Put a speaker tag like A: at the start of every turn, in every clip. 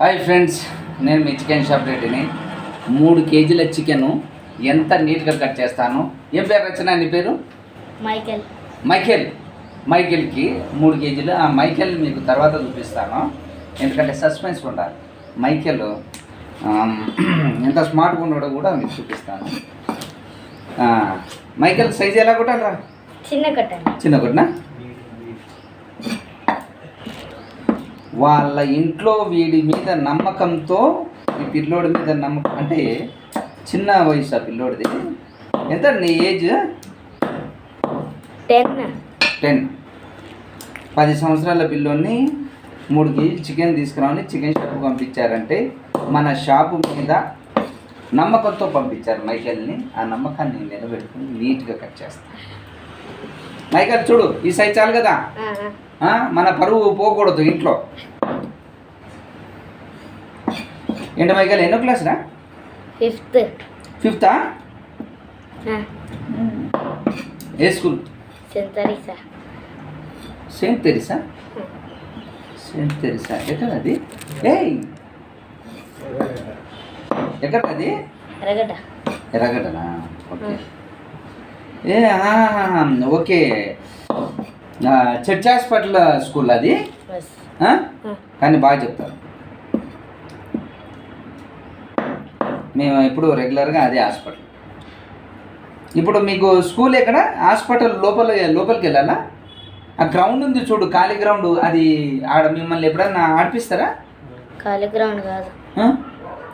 A: Hi friends నేను మీ chicken shop రెడ్డిని. మూడు కేజీల చికెను ఎంత నీట్గా కట్ చేస్తాను? ఏం పేరు రచన నీ పేరు?
B: మైకెల్.
A: మైకేల్. మైకేల్కి మూడు కేజీలు. ఆ మైకేల్ మీకు తర్వాత చూపిస్తాను. ఎందుకంటే సస్పెన్స్ ఉండాలి. మైకేల్ ఎంత స్మార్ట్గా ఉన్నాడో కూడా మీకు చూపిస్తాను. మైకేల్ సైజ్ ఎలా కొట్టాలరా?
B: చిన్న కట్టండి
A: చిన్న కొట్టినా? వాళ్ళ ఇంట్లో వీడి మీద నమ్మకంతో ఈ పిల్లోడి మీద నమ్మకం అంటే చిన్న వయసు ఆ పిల్లోడిది. ఎంత నీ ఏజ్?
B: టెన్.
A: టెన్. పది సంవత్సరాల పిల్లోని మూడు కేజీలు చికెన్ తీసుకురావని చికెన్ షాప్ పంపించారంటే మన షాపు మీద నమ్మకంతో పంపించారు మైకేల్ని. ఆ నమ్మకాన్ని నిలబెట్టుకుని నీట్గా కట్ చేస్తాను మైకేల్ చూడు ఈ సైజ్ చాలు కదా? మన పరువు పోకూడదు ఇంట్లో. ఏంటి మైకేల్ ఎన్నో క్లాస్ రా?
B: ఫిఫ్త్.
A: ఫిఫ్తా? ఏ school?
B: Saint Teresa.
A: Saint Teresa? Saint Teresa. ఎక్కడ అది? ఏయ్! ఎక్కడ అది? ఎర్రగడ్డనా ఓకే. ఏ ఓకే. చర్చ్ హాస్పిటల్ స్కూల్ అది? కానీ బాగా చెప్తారు. మేము ఇప్పుడు రెగ్యులర్గా అదే హాస్పిటల్. ఇప్పుడు మీకు స్కూల్ ఎక్కడ? హాస్పిటల్ లోపల లోపలికి వెళ్ళాలా? ఆ గ్రౌండ్ ఉంది చూడు ఖాళీ గ్రౌండ్. అది ఆడ మిమ్మల్ని ఎప్పుడన్నా ఆడిపిస్తారా?
B: ఖాళీ గ్రౌండ్ కాదు?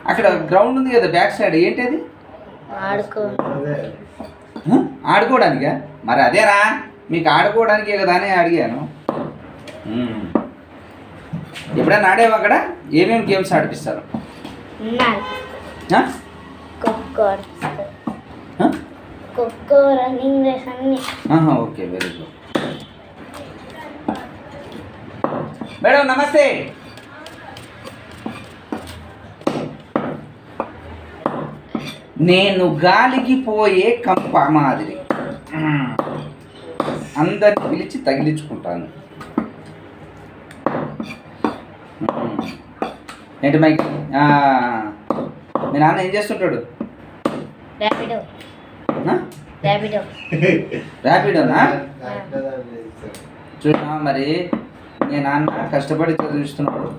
A: అక్కడ గ్రౌండ్ ఉంది కదా బ్యాక్ సైడ్. ఏంటి అది
B: ఆడుకో?
A: ఆడుకోవడానికా? మరి అదేరా. మీకు ఆడుకోవడానికే కదా అని అడిగాను. ఎప్పుడైనా ఆడేవా అక్కడ? ఏమేమి గేమ్స్ ఆడిపిస్తారు?
B: ఖోఖో రన్నింగ్ రేస్ అన్ని.
A: ఆహా, ఓకే వెరీ గుడ్. మేడం నమస్తే. నేను గాలికి పోయే కంప మాదిరి. అందరిని పిలిచి తగిలించుకుంటాను. ఏంటి మైక్? ఆ, మీ నాన్న ఏం చేస్తుంటాడు? ర్యాపిడోనా చూసినా మరి? మీ నాన్న కష్టపడి చదివిస్తున్నాడు.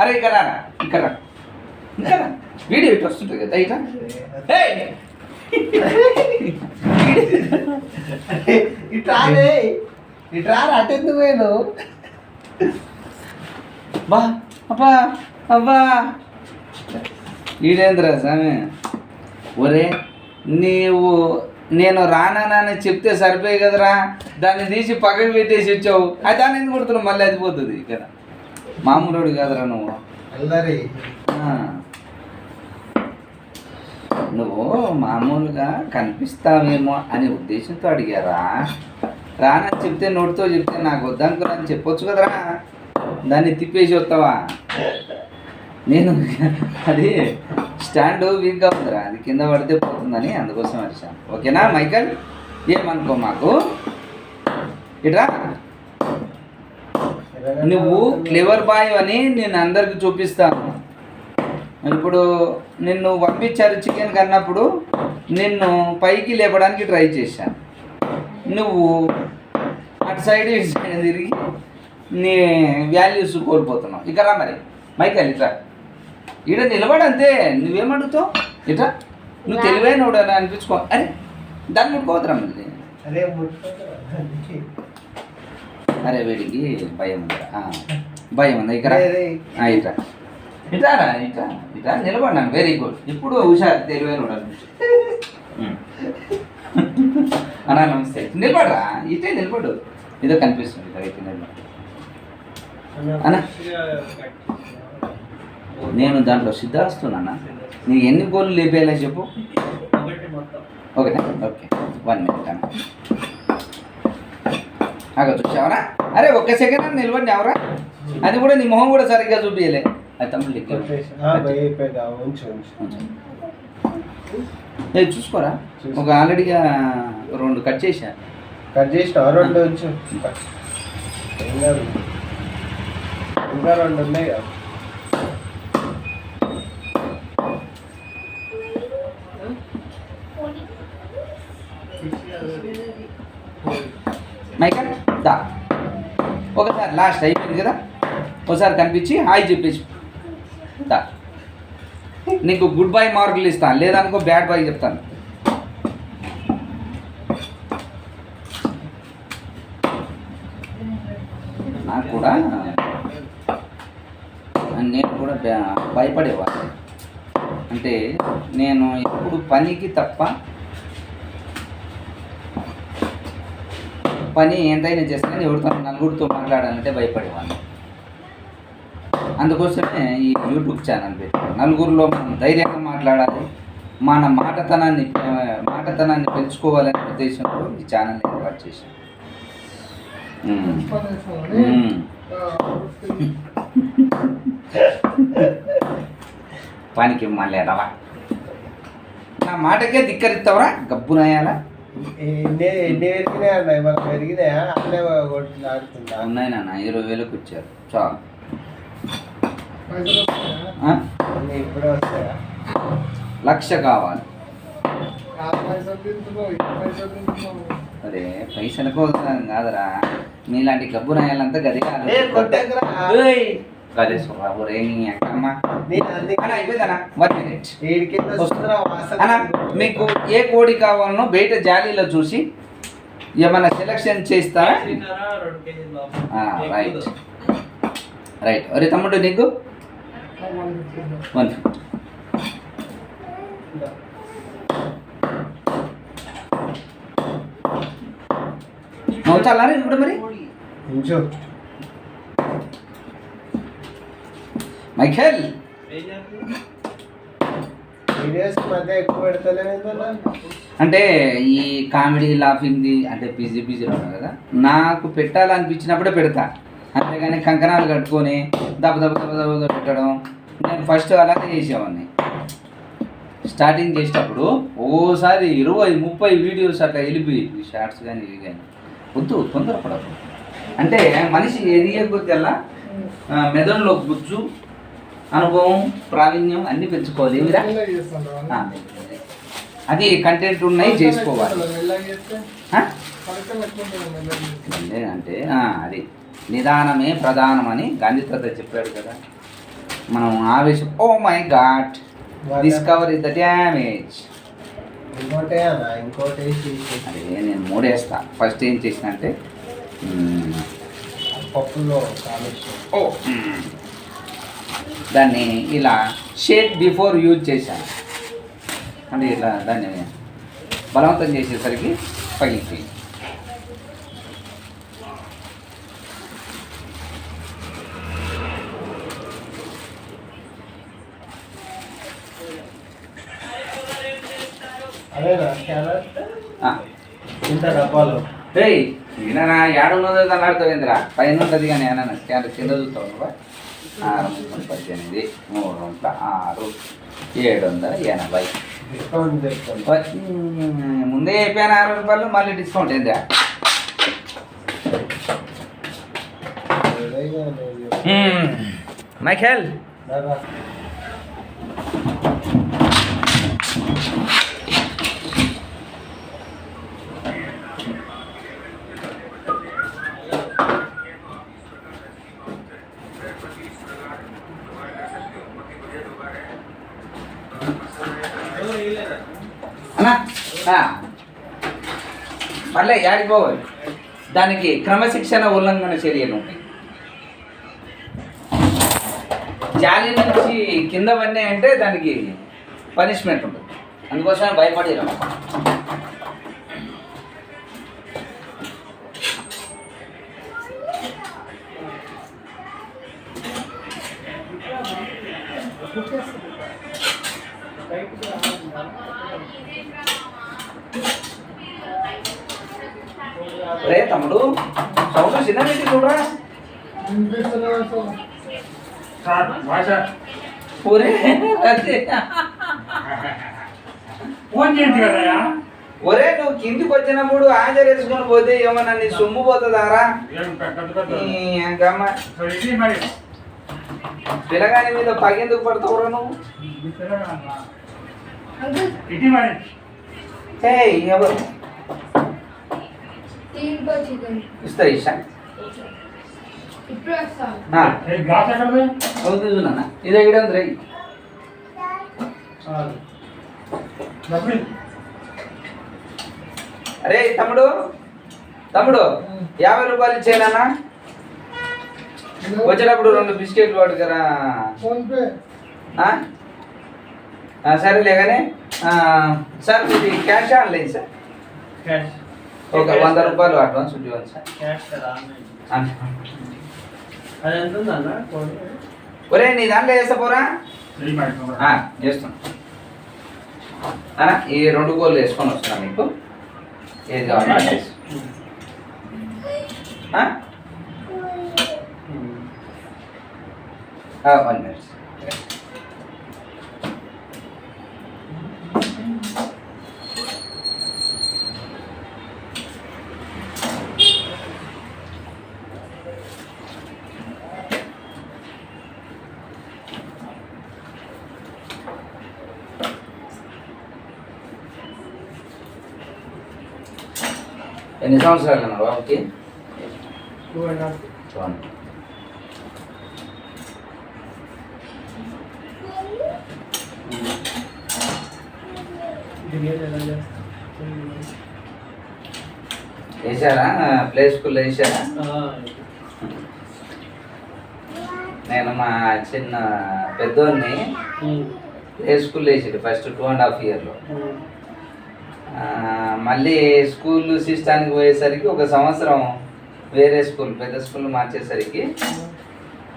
A: అరే ఇక్కడ ఇక్కడ రా. ఇక్కడ. వీడియో ఇటు వస్తుంటుంది కదా ఇట
C: ఇట్రానే ఇట్రా అటెందుకు పోయాను
A: బా అబ్బా అబ్బా. ఈడేంద్రా స్వామి? ఒరే నీవు నేను రానానని చెప్తే సరిపోయి కదరా? దాన్ని తీసి పక్కకు పెట్టేసి వచ్చావు. అది దాన్ని ఎందుకు కొడుతున్నావు? మళ్ళీ అది పోతుంది ఇక్కడ. మామూలుడు కాదురా నువ్వు. నువ్వు మామూలుగా కనిపిస్తావేమో అనే ఉద్దేశంతో అడిగారా? రానని చెప్తే నోటితో చెప్తే నాకు వద్దనుకున్నాను చెప్పొచ్చు కదరా. దాన్ని తిప్పేసి వస్తావా? నేను అది స్టాండ్ వీక్గా ఉందిరా. అది కింద పడితే పోతుందని అందుకోసం అరిచాను. ఓకేనా మైకల్? ఏమనుకో మాకు? ఇట్రా. నువ్వు క్లెవర్ బాయ్ అని నేను అందరికి చూపిస్తాను. ఇప్పుడు నిన్ను పంపించారు చికెన్ కన్నప్పుడు నిన్ను పైకి లేపడానికి ట్రై చేశాను నువ్వు అటు సైడ్ ఇటు సైడ్ తిరిగి నీ వాల్యూస్ కోల్పోతున్నావు. ఇక రా మరి. మైకల్ ఇట్రా. ఈడ నిలబడంతే నువ్వేమడుగుతావు? ఇట్రా. నువ్వు తెలివైన అని అనిపించుకో. అరే దాన్ని ముట్టుకోవద్దురా మళ్ళీ.
C: అరే
A: వీడికి భయం ఉందిరా. ఆ, భయం ఉంది? ఇక్కడ
C: రే, రే.
A: ఇట్లా ఇట్లా ఇట్లా నిలబడినాను వెరీ గుడ్ ఇప్పుడు హుషారు తెలివైన ఉండాలి అన్నా నమస్తే. నిలబడరా? ఇటే నిలబడు. ఏదో కనిపిస్తుంది అయితే నిలబడు. అన్న. నేను దాంట్లో సిద్ధాస్తున్నానా నీ ఎన్ని గోళ్ళు లేపేయాలో చెప్పు. ఓకేనా ఓకే. వన్ మినిట్ అన్న. అక్కడ చూసావరా అరే ఒక్క సెకండ్ నిలబడి ఎవరా అది కూడా నీ మొహం కూడా సరిగ్గా చూపించలే
C: తమ్ముళ్ళు లేదు ah,
A: um చూసుకోరా? ఒక ఆల్రెడీగా రెండు కట్ చేసా
C: కట్ చేసినా రెండు వచ్చు ఇంకా రెండు. ఉన్నాయి కదా. దా.
A: ఒకసారి లాస్ట్ అయిపోయింది కదా? ఒకసారి కనిపించి హాయ్ చెప్పేసి. నీకు గుడ్ బై మార్కులు ఇస్తాను లేదనుకో బ్యాడ్ బై చెప్తాను. నాకు కూడా నేను కూడా భయ- భయపడేవాడిని. అంటే నేను ఎప్పుడు పనికి తప్ప పని ఎంతైనా చేస్తాను ఎవరితో నలుగురితో మాట్లాడాలంటే భయపడేవాడిని. అందుకోసమే ఈ యూట్యూబ్ ఛానల్ పెట్టాను నలుగురిలో మనం ధైర్యంగా మాట్లాడాలి. మన మాటతనాన్ని మాటతనాన్ని పెంచుకోవాలనే ఉద్దేశంతో ఈ ఛానల్ ఏర్పాటు చేశాను. ఉమ్. పనికి మళ్ళీ రవా నా మాటకే ధిక్కరిస్తావరా? గబ్బునయ్యాలా
C: ఎన్ని ఎన్ని పెరిగినాయి అన్న? ఇవాళ పెరిగినాయా అట్లే కొట్టి ఆడుతుందా?
A: ఉన్నాయి నాన్న ఇరవై వేలకు వచ్చారు చాలు ఆ?
C: అన్నీ ఇప్పుడే వస్తాయా
A: లక్ష కావాలి. అరే పైసల కోసం కాదురా. మీలాంటి గబ్బు నాయాలంతా
C: ఏ, కొట్టకురా.
A: గదే స్వభావం రే నీ అక్కమ్మ
C: కింద
A: మీకు ఏ కోడి కావాలనో బయట జాలీలో చూసి ఏమైనా సెలెక్షన్ చేస్తారా? రైట్ రైట్ అరే తమ్ముడు నీకు? వన్ ఫిఫ్టీ నవ్వుతారా ఇప్పుడు మరి? మైఖేల్! అంటే ఈ కామెడీ లాఫింగ్ది అంటే బిజీ బిజీ ఉన్నాను కదా? నాకు పెట్టాలనిపించినప్పుడే పెడతా. అంతేగాని కంకణాలు కట్టుకొని దెబ్బ దెబ్బ దెబ్బ దెబ్బ పెట్టడం నేను ఫస్ట్ అలాగే చేసేవాడిని. స్టార్టింగ్ చేసేటప్పుడు ఓసారి ఇరవై ముప్పై వీడియోస్ అట్లా వెళ్ళిపోయి షార్ట్స్ కానీ ఇవి కానీ వద్దు తొందరపడదు అంటే మనిషి ఎదిగే కొద్దల్లా మెదడులో గుజ్జు అనుభవం ప్రావీణ్యం అన్నీ పెంచుకోవాలి ఏమిరా? అది కంటెంట్ ఉన్నాయి చేసుకోవాలి? అంటే అది. నిదానమే ప్రధానమని గాంధీ తాత చెప్పాడు కదా. మనం ఆవేశం. ఓ my God discover is the damage
C: ఇంకోటే
A: అదే నేను మూడేస్తా. ఫస్ట్ ఏం చేసిన అంటే
C: పప్పులో
A: ఓ మ్మ్, దాన్ని ఇలా షేక్ బిఫోర్ యూజ్ చేశాను అంటే ఇట్లా దాన్ని బలవంతం చేసేసరికి పగిలిపోయింది.
C: ఇంత డబ్బాలు
A: ఏయ్ వినరా ఏడున్నదో అన్నాడుతావేంద్రా పైన ఉంటుంది కానీ ఏమన్నా స్కాన్ కింద చూస్తావు ఆరు ముప్పై పద్దెనిమిది మూడు వందల ఆరు ఏడు వందల ఎనభై. ముందే అయిపోయిన ఆరు రూపాయలు మళ్ళీ డిస్కౌంట్ ఏందా. మైఖేల్
C: దారా.
A: అన్నా ఆ. అలా యాడిపోవాలి దానికి క్రమశిక్షణ ఉల్లంఘన చర్యలు ఉంటాయి. జాలి నుంచి కింద పడినాయి అంటే దానికి పనిష్మెంట్ ఉంటుంది. అందుకోసమే భయపడి రే తమ్ముడు సౌండ్ చిన్న పెట్టి చూడరా? ఒరే నువ్వు కిందికి వచ్చినప్పుడు హాజరేసుకొని పోతే ఏమన్నా నీ సొమ్ము పోతుందారా? పిల్లగాని మీద పగెందుకు పడతావురా నువ్వు? ఎవరు? ఇస్తా చూడన్న ఇదే ఇక్కడ ఉంది? రై
D: డబ్బులు
A: అరే తమ్ముడు? తమ్ముడు యాభై రూపాయలు ఇచ్చేనా వచ్చేటప్పుడు రెండు బిస్కెట్లు? ఆ, సరేలే కానీ ఆ, సార్ ఇది క్యాష్ ఆన్లైన్ సార్?
C: క్యాష్
A: ఒక వంద రూపాయలు అడ్వాన్స్ ఇవ్వండి సార్. ఒరే నీ దాంట్లో వేస్తా పోరా. అన్నా, ఈ రెండు కోళ్ళు వేసుకొని వస్తున్నా మీకు. ఏది కావాలి? వన్ మినిట్ ఎన్ని సంవత్సరాలు అన్న బాబుకి? చూడండి వేసారా ప్లే స్కూల్లో వేసారా నేను మా చిన్న పెద్దోడిని ప్లే స్కూల్లో వేసాడు ఫస్ట్ టూ అండ్ హాఫ్ ఇయర్లో. మళ్ళీ స్కూల్ సిస్టానికి పోయేసరికి ఒక సంవత్సరం వేరే స్కూల్ పెద్ద స్కూల్ మార్చేసరికి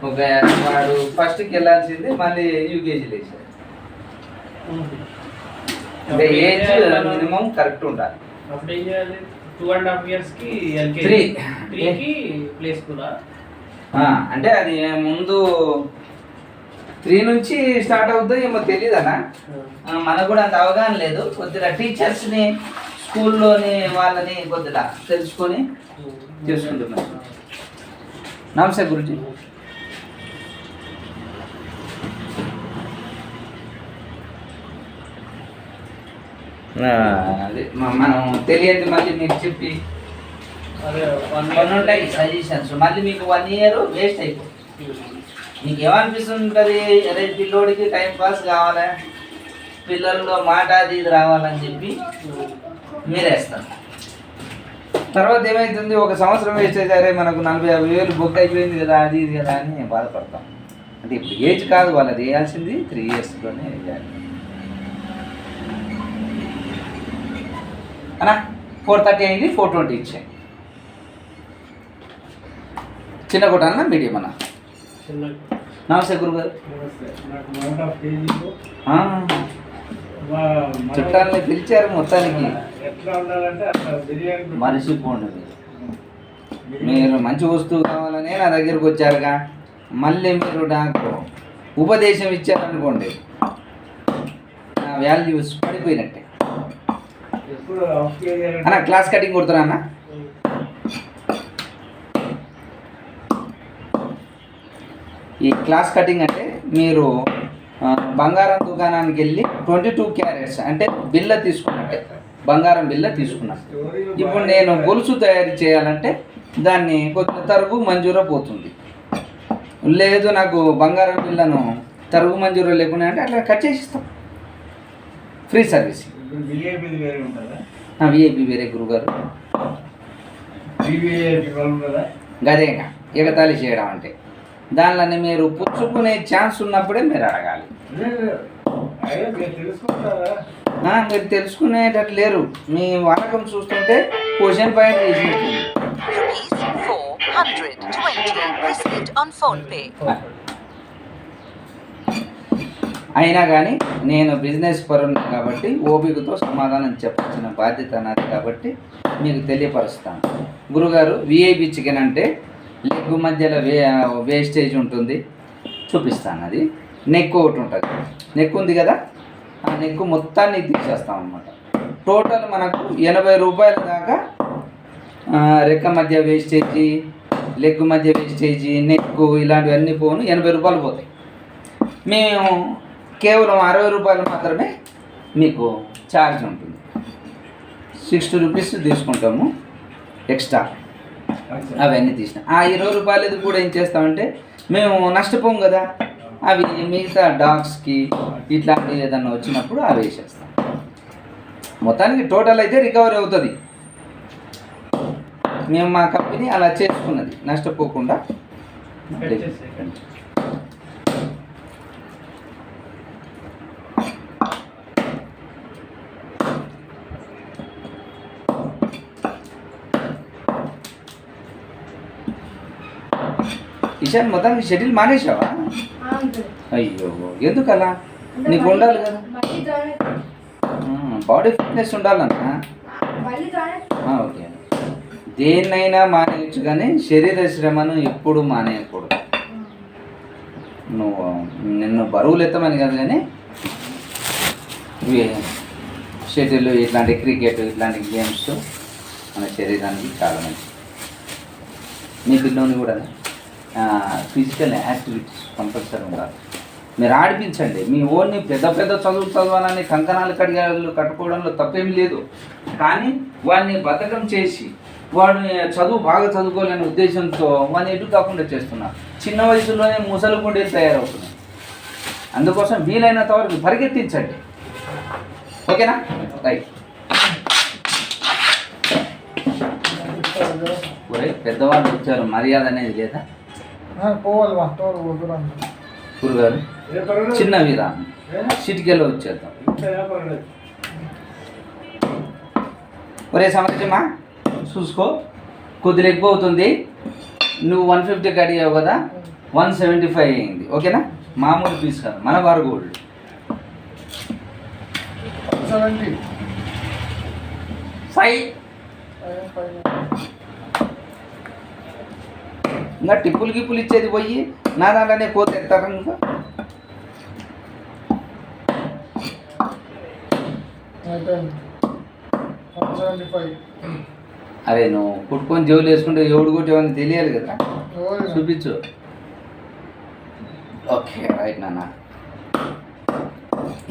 A: ఒక వాడు ఫస్ట్కి వెళ్ళాల్సింది మళ్ళీ యూకేజీలో వేసాడు అంటే ఏజ్ మినిమం కరెక్ట్ ఉండాలి.
C: టూ అండ్ హాఫ్ ఇయర్స్కి
A: Three.
C: త్రీకి ప్లే స్కూలా
A: ఆ, అంటే అది ముందు త్రీ నుంచి స్టార్ట్ అవుతుందో ఏమో తెలియదన్నా మనకు కూడా అంత అవగాహన లేదు. కొద్దిగా టీచర్స్ని స్కూల్లోని వాళ్ళని కొద్దిగా తెలుసుకొని చేసుకుంటున్నాం నమస్తే గురుజీ. అదే మనం తెలియదు మళ్ళీ మీకు చెప్పి. కొన్ని ఉంటాయి సజెషన్స్ మళ్ళీ మీకు వన్ ఇయర్ వేస్ట్ అయిపోతుంది. మీకు ఏమనిపిస్తుంటుంది? అరే పిల్లోడికి టైం పాస్ కావాలి? పిల్లల్లో మాట అది ఇది రావాలని చెప్పి. మీరేస్తారు. తర్వాత ఏమవుతుంది ఒక సంవత్సరం వేస్ట్ అయితే అరే మనకు నలభై యాభై వేలు బుక్ అయిపోయింది కదా అది ఇది కదా అని బాధపడతాం. అంటే ఇప్పుడు ఏజ్ కాదు వాళ్ళది వేయాల్సింది త్రీ ఇయర్స్లోనే వేయాలి. అన్నా ఫోర్ థర్టీ అయింది ఫోర్ ట్వంటీ ఇచ్చాయి. చిన్న కొట్టాలన్నా మీడియం అన్న? నమస్తే గురుగారు. చుట్టాలని పిలిచారు మొత్తానికి. మరిచిపోండి మీరు. మంచి వస్తువు కావాలనే నా దగ్గరకు వచ్చారుగా. మళ్ళీ మీరు నాకు ఉపదేశం ఇచ్చారనుకోండి. నా వాల్యూస్ పడిపోయినట్టే. అన్న క్లాస్ కటింగ్ కొడుతున్నా అన్న? ఈ క్లాస్ కటింగ్ అంటే మీరు బంగారం దుకాణానికి వెళ్ళి ట్వంటీ టూ క్యారెట్స్ అంటే బిల్ల తీసుకున్నట్టే. బంగారం బిల్ల తీసుకున్నాను. ఇప్పుడు నేను గొలుసు తయారు చేయాలంటే దాన్ని కొద్దిగా తరుగు మంజూరా పోతుంది. లేదు నాకు బంగారం బిల్లను తరుగు మంజూరా లేకుండా అంటే అట్లా కట్ చేసి ఇస్తాం ఫ్రీ సర్వీస్. విఐపి వేరే గురుగారు. గదేగా ఎగతాళి చేయడం అంటే. దానిలోనే మీరు పుచ్చుకునే ఛాన్స్ ఉన్నప్పుడే మీరు అడగాలి.
D: మీరు
A: మీరు తెలుసుకునేటట్టు లేరు. మీ వాడకం చూస్తుంటే క్వశ్చన్ పాయింట్ చేసినట్టు
E: rupees 420 received on phone pay
A: అయినా కానీ నేను బిజినెస్ పరుని కాబట్టి ఓపికతో సమాధానం చెప్పాల్సిన బాధ్యత నాది కాబట్టి మీకు తెలియపరుస్తాను. గురుగారు విఐపి చికెన్ అంటే లెగ్ మధ్యలో వే వేస్టేజ్ ఉంటుంది. చూపిస్తాను అది. నెక్ ఒకటి ఉంటుంది. నెక్ ఉంది కదా? ఆ నెక్ మొత్తాన్ని తీసేస్తాం అనమాట టోటల్ మనకు ఎనభై రూపాయల దాకా రెక్క మధ్య వేస్టేజీ లెగ్ మధ్య వేస్టేజీ నెక్ ఇలాంటివన్నీ పోను ఎనభై రూపాయలు పోతాయి. మేము కేవలం అరవై రూపాయలు మాత్రమే మీకు ఛార్జ్ ఉంటుంది. సిక్స్టీ రూపీస్ తీసుకుంటాము. ఎక్స్ట్రా అవన్నీ తీసిన. ఆ ఇరవై రూపాయలది కూడా ఏం చేస్తామంటే మేము నష్టపోం కదా అవి మిగతా డాగ్స్కి ఇట్లాంటివి ఏదన్నా వచ్చినప్పుడు అవి వేసేస్తాం. మొత్తానికి టోటల్ అయితే రికవరీ అవుతుంది. మేము మా కంపెనీ అలా చేసుకున్నది నష్టపోకుండా ఇషాన్ మొత్తానికి షెడ్యూల్ మానేసావా అయ్యో ఎందుకలా? నీకు ఉండాలి కదా. బాడీ ఫిట్నెస్ ఉండాలన్నా ఓకే. దేన్నైనా మానేయచ్చు కానీ శరీర శ్రమను ఎప్పుడు మానేయకూడదు. నువ్వు నిన్ను బరువులు ఎత్తమని కాదు కానీ ఇవి షటిల్ ఇట్లాంటి క్రికెట్ ఇట్లాంటి గేమ్స్ మన శరీరానికి చాలా మంచిది. మీ పిల్లోని కూడా ఫిజికల్ యాక్టివిటీస్ కంపల్సరీ ఉండాలి. మీరు ఆడిపించండి. మీ ఓన్ని పెద్ద పెద్ద చదువు చదవాలని కంకణాలు కడిగాలు కట్టుకోవడంలో తప్పేం లేదు. కానీ వాడిని బద్ధకం చేసి వాడిని చదువు బాగా చదువుకోలేని ఉద్దేశంతో వాడిని ఎటు కాకుండా చేస్తున్నారు. చిన్న వయసులోనే ముసలి గుండెలు తయారవుతున్నాయి అందుకోసం వీలైనంత వరకు పరిగెత్తించండి. ఓకేనా? రైట్ పెద్దవాళ్ళు వచ్చారు. మర్యాద అనేది లేదా?
C: పోవాలి
A: గురుగారు. చిన్న వీరా
D: ఏ?
A: చిటికెలో వచ్చేద్దాం. ఒరే సమరజమ్మా చూసుకో. కొద్దిగా ఎక్కువ అవుతుంది నువ్వు వన్ ఫిఫ్టీకి అడిగావు కదా వన్ సెవెంటీ ఫైవ్ అయింది. ఓకేనా? మామూలు పీస్ కాదు మన బార్ గోల్డ్.
C: సెవెంటీ.
A: ఫైవ్. ఇంకా టిప్పులు గిప్పులు ఇచ్చేది పోయి నా దాంట్లోనే కోత ఎత్తారు ఇంకా? అరే నువ్వు కుట్టుకొని జోలు వేసుకుంటే ఎవడు కొట్టేవని తెలియాలి కదా. చూపించు. ఓకే రైట్ నాన్న.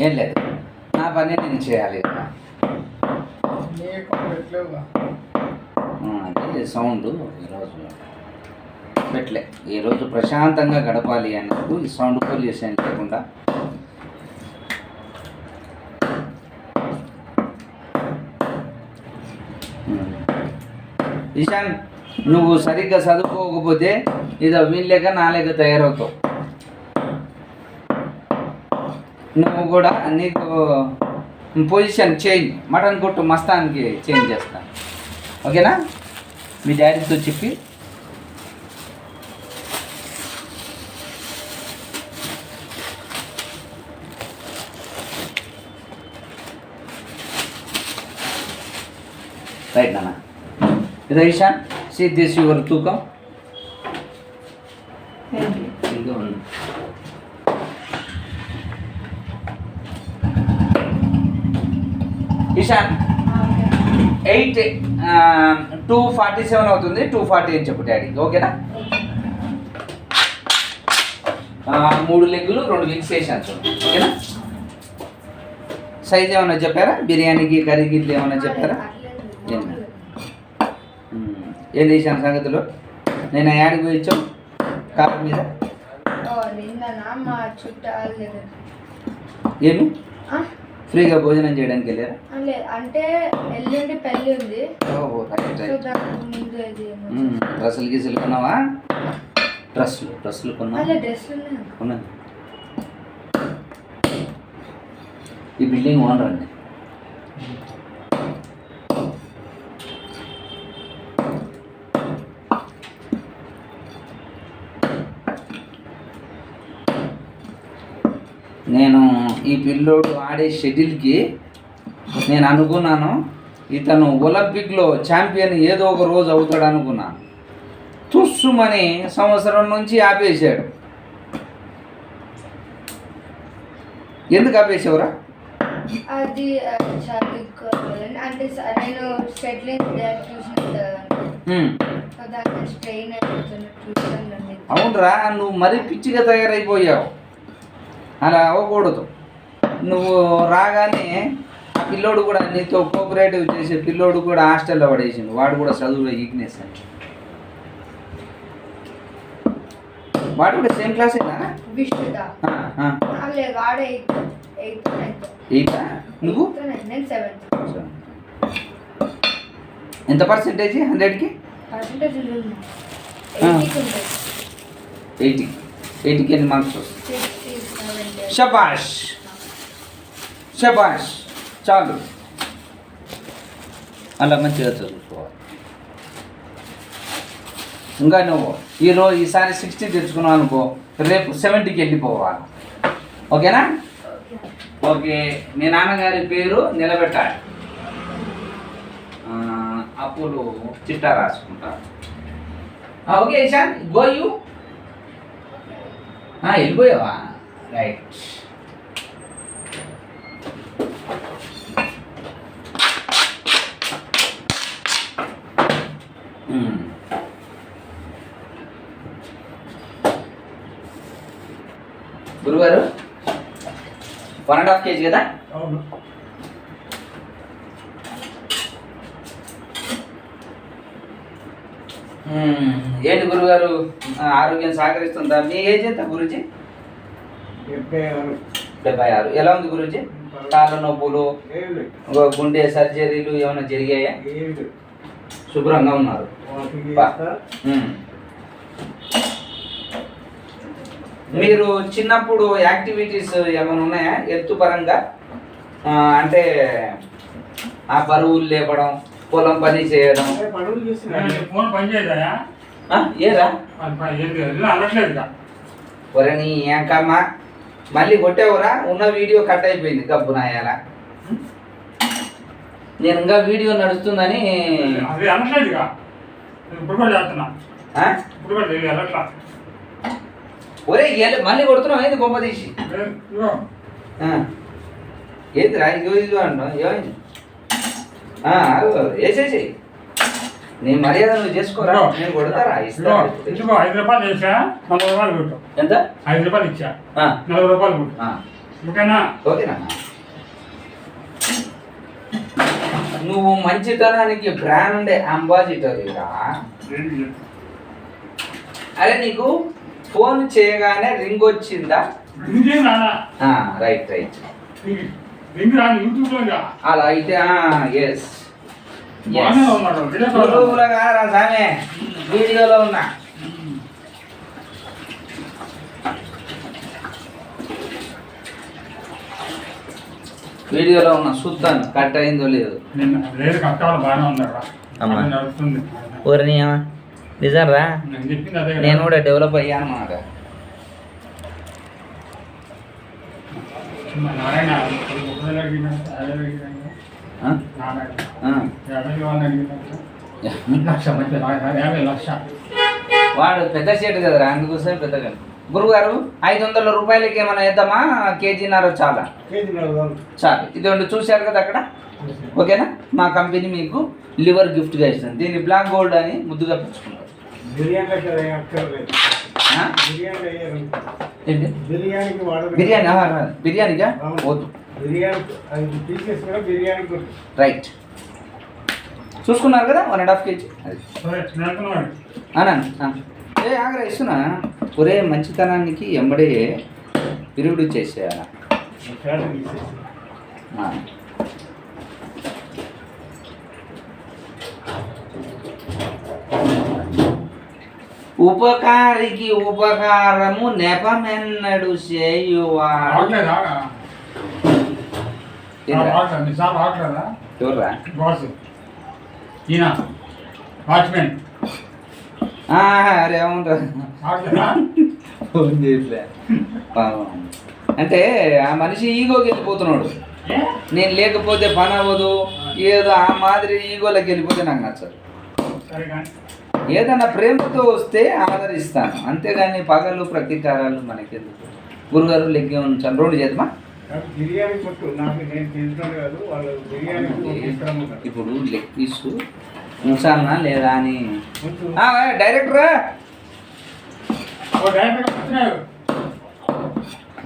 A: ఏం లేదు. నా పని నేను చేయాలి. కదా అదే సౌండ్ ఈరోజు పెట్టలే ఈరోజు ప్రశాంతంగా గడపాలి అన్నప్పుడు ఈ సౌండ్ పొల్యూషన్ లేకుండా. ఇషాన్ నువ్వు సరిగ్గా చదువుకోకపోతే ఇదో వీళ్ళక నాలేక తయారవుతావు. నువ్వు కూడా నీకు పొజిషన్ చేంజ్ మటన్ కొట్టు మస్తానికి చేంజ్ చేస్తాను ఓకేనా? మీ డాడీతో చెప్పి రైట్ నాన్న ఇది ఇషాన్ సీ దిస్ యువర్ తూకం. Ishan eight two forty seven అవుతుంది టూ ఫార్టీ అని చెప్పు డాడీకి ఓకేనా మూడు లెగ్గులు రెండు విక్స్ వేసాను చూడు. ఓకేనా సైజ్ ఏమన్నా చెప్పారా? బిర్యానీకి కర్రీకి ఇట్లా ఏమన్నా చెప్పారా? ఏం చేశాను సంగతులు? నేను యాడికి పోయి ఇచ్చాం కార్ మీద? ఏమి? ఫ్రీగా భోజనం చేయడానికి వెళ్ళారా?
F: అంటే ఎల్లుండి పెళ్ళి ఉంది.
A: డ్రెస్సులు గీసులు కొన్నావా? డ్రెస్సులు డ్రెస్సులు ఉన్నది ఈ బిల్డింగ్ ఓనర్ అండి. నేను ఈ పిల్లోడు ఆడే షటిల్కి నేను అనుకున్నాను ఇతను ఒలింపిక్లో ఛాంపియన్ ఏదో ఒక రోజు అవుతాడు అనుకున్నాను. తుస్సుమని సంవత్సరం నుంచి ఆపేశాడు. ఎందుకు ఆపేసావురా
F: అది అంటే నేను ట్యూషన్
A: అవునరా నువ్వు మరీ పిచ్చిగా తయారైపోయావు. అలా అవ్వకూడదు. నువ్వు రాగానే ఆ పిల్లోడు కూడా నీతో కోఆపరేటివ్ చేసే పిల్లోడు కూడా హాస్టల్లో పడేసింది వాడు కూడా చదువులో ఈగ్నెస్ అని. వాడు కూడా సేమ్ క్లాస్ నువ్వు? ఎంత పర్సెంటేజ్ హండ్రెడ్కి ఎయిటీ ఎయిటీకి ఎన్ని మార్క్స్ వస్తాయి షబాష్ షబాష్ చాలు అలా మంచిగా చదువుకోవాలి ఇంకా నువ్వు ఈరోజు ఈసారి సిక్స్టీ తెచ్చుకున్నావు అనుకో రేపు సెవెంటీకి వెళ్ళిపోవాలి ఓకేనా? ఓకే. మీ నాన్నగారి పేరు నిలబెట్టాలి. అప్పుడు చిట్టా రాసుకుంటారు ఓకే ఇషాన్ గో యూ. వెళ్ళిపోయావా? Right hmm. గురుగారు వన్ అండ్ హాఫ్ కేజీ కదా
D: అవును
A: మ్మ్. ఏంటి గురుగారు ఆరోగ్యం సహకరిస్తుందా? మీ ఏజ్ ఎంత గురుజీ?
D: డెబ్బై ఆరు.
A: ఎలా ఉంది గురుజీ? కాళ్ళ నొప్పులు గుండె సర్జరీలు ఏమైనా జరిగాయా? శుభ్రంగా ఉన్నారు. మీరు చిన్నప్పుడు యాక్టివిటీస్ ఏమైనా ఉన్నాయా? ఎత్తు పరంగా అంటే ఆ బరువులు లేపడం పొలం పని చేయడం.
G: ఫోన్ పని చేయదా
A: ఆ, ఏరా? ఒరే నీ ఏంకమ్మ మళ్ళీ కొట్టేవరా? ఉన్న వీడియో కట్ అయిపోయింది. గబ్బు నాయాల నేను ఇంకా వీడియో నడుస్తుందని. ఒరే మళ్ళీ కొడుతున్నావు? ఏంది బొమ్మ తీసి. ఏందిరా? ఇగో ఇదిగో అంటావు ఏమైంది? వేసేసేయ్ నీ మర్యాద నువ్వు చేసుకోరా. నేను కొడతారా? ఇస్తా.
G: ఇదిగో, ఐదు రూపాయలు వేసా నలభై రూపాయలు కొట్టు.
A: ఎంత?
G: ఐదు రూపాయలు ఇచ్చా. నలభై రూపాయలు కొట్టు. ఓకేనా?
A: ఓకేనా నువ్వు మంచితనానికి బ్రాండ్ అంబాసిడర్ అరే నీకు ఫోన్ చేయగానే రింగ్ వచ్చిందా? రైట్ రైట్ అలా అయితే ఎస్. యూట్యూబ్లో సామే వీడియోలో ఉన్నా. వీడియోలో ఉన్నా చూద్దాను కట్ అయిందో లేదు.
G: బాగానే
A: అమ్మా.
G: నడుస్తుంది.
A: నిజం రా
G: నేను
A: కూడా డెవలప్ అయ్యాను అన్నమాట
G: మా నారాయణ ఒక వేల అడిగినాడు, యాభై వేలు అడిగినాడు.
A: ఆ?
G: నారాయణ
A: ఆ.
G: యాభై వేలు అడిగినాడు. లక్ష మంచి యాభై లక్ష
A: వాడు పెద్ద షేట్ కదరా అందుకోసమే పెద్దగా. గురుగారు ఐదు వందల రూపాయలకి ఏమైనా వేద్దామా? కేజీన్నర చాలా. చాలు. ఇది రెండు చూశారు కదా అక్కడ? ఓకేనా? మా కంపెనీ మీకు లివర్ గిఫ్ట్గా ఇస్తుంది. దీన్ని బ్లాక్ గోల్డ్ అని ముద్దుగా పెంచుకుంటారు.
D: బిర్యానీ
A: బిర్యానీగా. వద్దు. రైట్. చూసుకున్నారు కదా వన్ అండ్ హాఫ్ కేజీ. అది.
G: సరే నేను అనుకున్నాను
A: అన్నాను ఆ. ఏ ఆగ్రా ఇస్తున్నా. ఒరే మంచితనానికి ఎంబడే విరుగుడు చేసేయాల
D: చాలా తీసేసి
A: ఆ. ఉపకారికి ఉపకారము నెపమెన్నడు చేయువాడు. ఎవర్రా
G: ఈయన వాచ్మెన్.
A: అరే ఫోన్ చేయట్లే. అంటే ఆ మనిషి ఈగోకి వెళ్ళిపోతున్నాడు? నేను లేకపోతే పని అవ్వదు. ఏదో ఆ మాదిరి ఈగోలోకి వెళ్ళిపోతే నాకు నచ్చదు. ఏదైనా ప్రేమతో వస్తే ఆదరిస్తాను. అంతేగాని పగలు ప్రతీకారాలు మనకెందుకు? గురుగారు లెగ్గే ఉంచాను రోడ్డు చేద్దామా? ఇప్పుడు లెగ్ పీస్ ఉంచాలనా లేదా అని? డైరెక్టరా?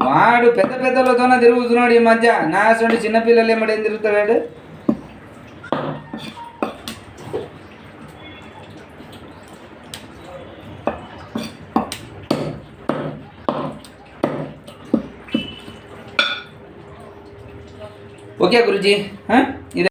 A: వాడు పెద్ద పెద్దలతోనే తిరుగుతున్నాడు ఈ మధ్య. నా అసలు చిన్నపిల్లలు ఏమడి ఏం తిరుగుతాడు ఓకే గురుజీ ఆ? ఇది